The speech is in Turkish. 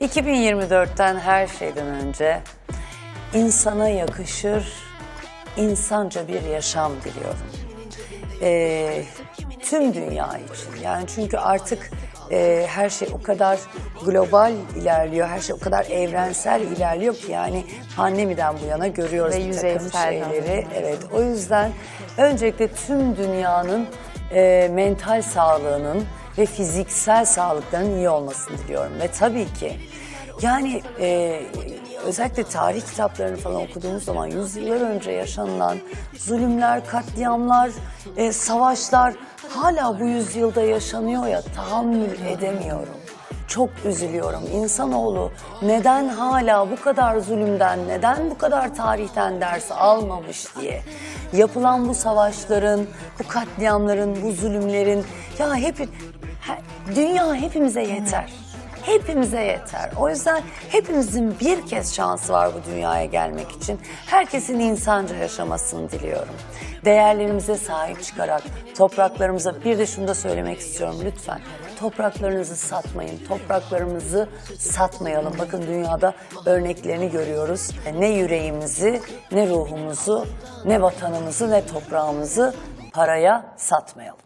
2024'ten her şeyden önce insana yakışır, insanca bir yaşam diliyorum. Ee, tüm dünya için. Yani çünkü artık e, her şey o kadar global ilerliyor, her şey o kadar evrensel ilerliyor ki yani pandemiden bu yana görüyoruz Ve bir takım şeyleri. Evet, o yüzden öncelikle tüm dünyanın e, mental sağlığının ve fiziksel sağlıklarının iyi olmasını diliyorum. Ve tabii ki yani e, özellikle tarih kitaplarını falan okuduğumuz zaman yüzyıllar önce yaşanılan zulümler, katliamlar, e, savaşlar hala bu yüzyılda yaşanıyor ya tahammül edemiyorum. Çok üzülüyorum. İnsanoğlu neden hala bu kadar zulümden, neden bu kadar tarihten ders almamış diye. Yapılan bu savaşların, bu katliamların, bu zulümlerin ya hep he- dünya hepimize yeter. Hepimize yeter. O yüzden hepimizin bir kez şansı var bu dünyaya gelmek için. Herkesin insanca yaşamasını diliyorum. Değerlerimize sahip çıkarak, topraklarımıza bir de şunu da söylemek istiyorum lütfen. Topraklarınızı satmayın, topraklarımızı satmayalım. Bakın dünyada örneklerini görüyoruz. Ne yüreğimizi, ne ruhumuzu, ne vatanımızı, ne toprağımızı paraya satmayalım.